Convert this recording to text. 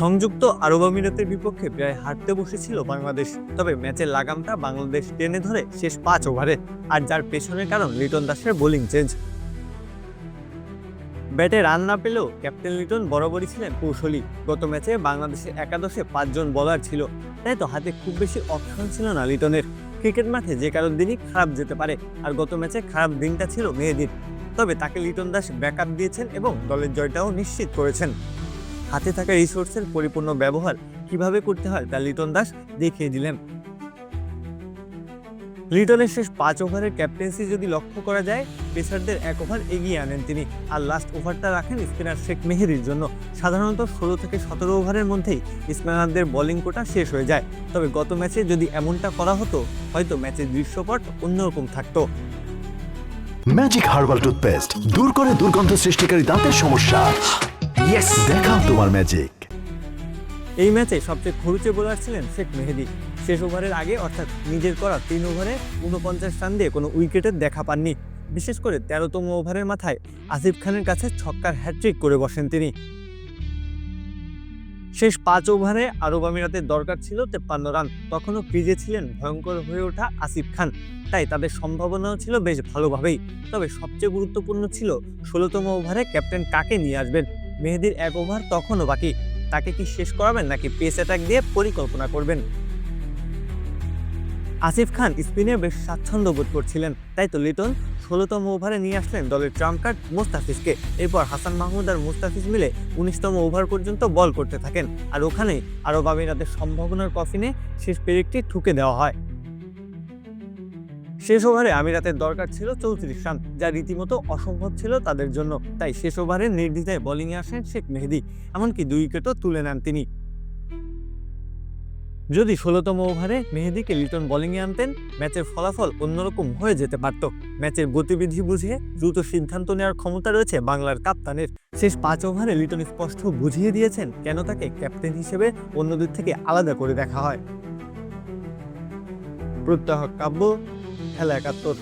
সংযুক্ত আরব আমিরাতের বিপক্ষে প্রায় হারতে বসেছিল বাংলাদেশ। তবে ম্যাচের লাগামটা বাংলাদেশ টেনে ধরে শেষ পাঁচ ওভারে, আর যার পেছনের কারণ লিটন দাসের বোলিং চেঞ্জ। ব্যাটে রান না পেলেও ক্যাপ্টেন লিটন বরাবরই ছিলেন কৌশলী। গত ম্যাচে বাংলাদেশের একাদশে পাঁচজন বলার ছিল, তাই তো হাতে খুব বেশি অপশন ছিল না লিটনের। ক্রিকেট মাঠে যে কারোর দিনই খারাপ যেতে পারে, আর গত ম্যাচে খারাপ দিনটা ছিল মেহেদির তবে তাকে লিটন দাস ব্যাকআপ দিয়েছেন এবং দলের জয়টাও নিশ্চিত করেছেন। হাতে থাকা রিসোর্সের পরিপূর্ণ ব্যবহার কীভাবে করতে হয় তা লিটন দাস দেখিয়ে দিলেন। লিটনের শেষ পাঁচ ওভারের ক্যাপ্টেন্সি যদি লক্ষ্য করা যায়, পেসারদের এক ওভার এগিয়ে আনেন তিনি। আর লাস্ট ওভারটা রাখেন স্পিনার শেখ মেহেরির জন্য। সাধারণত ষোলো থেকে সতেরো ওভারের মধ্যেই স্পিনারদের বোলিং কোটা শেষ হয়ে যায়। তবে গত ম্যাচে যদি এমনটা করা হতো, হয়তো ম্যাচের দৃশ্যপট অন্যরকম থাকতো। ম্যাজিক হার্বাল টুথপেস্ট দূর করে দুর্গন্ধ সৃষ্টিকারী দাঁতের সমস্যা। ইয়েস দেখাও তোমার ম্যাজিক এই ম্যাচে সবচেয়ে খরুচে বোলার ছিলেন শেখ মেহেদি। শেষ ওভারের আগে, অর্থাৎ নিজের করা তিন ওভারে উনপঞ্চাশ রান দিয়ে কোনো উইকেটের দেখা পাননি। বিশেষ করে তেরোতম ওভারের মাথায় আসিফ খানের কাছে ছক্কার হ্যাট্রিক করে বসেন তিনি। শেষ পাঁচ ওভারে আরব আমিরাতের দরকার ছিল তেপ্পান্ন রান। তখনও ক্রিজে ছিলেন ভয়ঙ্কর হয়ে ওঠা আসিফ খান। তাই তাদের সম্ভাবনাও ছিল বেশ ভালোভাবেই। তবে সবচেয়ে গুরুত্বপূর্ণ ছিল ষোলোতম ওভারে ক্যাপ্টেন কাকে নিয়ে আসবেন? মেহেদির এক ওভার তখনও বাকি। তাকে কি শেষ করাবেন নাকি পেস অ্যাটাক দিয়ে পরিকল্পনা করবেন? আসিফ খান স্পিনে বেশ স্বাচ্ছন্দ্য বোধ করছিলেন। তাই তো লিটন ষোলোতম ওভারে নিয়ে আসলেন দলের ট্রাম্প কার্ড মুস্তাফিজকে। এরপর হাসান মাহমুদ আর মুস্তাফিজ মিলে উনিশতম ওভার পর্যন্ত বল করতে থাকেন। আর ওখানেই আরব আমিরাতের সম্ভাবনার কফিনে শেষ পেরিকটি ঠুকে দেওয়া হয়। শেষ ওভারে আমিরাতের দরকার ছিল চৌত্রিশ রান, যা রীতিমতো অসম্ভব ছিল তাদের জন্য। তাই শেষ ওভারে নির্দ্বিধায় বোলিংয়ে আসেন শেখ মেহেদি, এমনকি দুই উইকেটও তুলে নেন তিনি। যদি ষোলোতম ওভারে মেহেদিকে লিটন বোলিংয়ে আনতেন, ম্যাচের ফলাফল অন্যরকম হয়ে যেতে পারত। ম্যাচের গতিবিধি বুঝে দ্রুত সিদ্ধান্ত নেওয়ার ক্ষমতা রয়েছে বাংলার কাপ্তানের। শেষ পাঁচ ওভারে লিটন স্পষ্ট বুঝিয়ে দিয়েছেন কেন তাকে ক্যাপ্টেন হিসেবে অন্যদের থেকে আলাদা করে দেখা হয়। প্রত্যাহ কাব্য খেলা একাত্তর।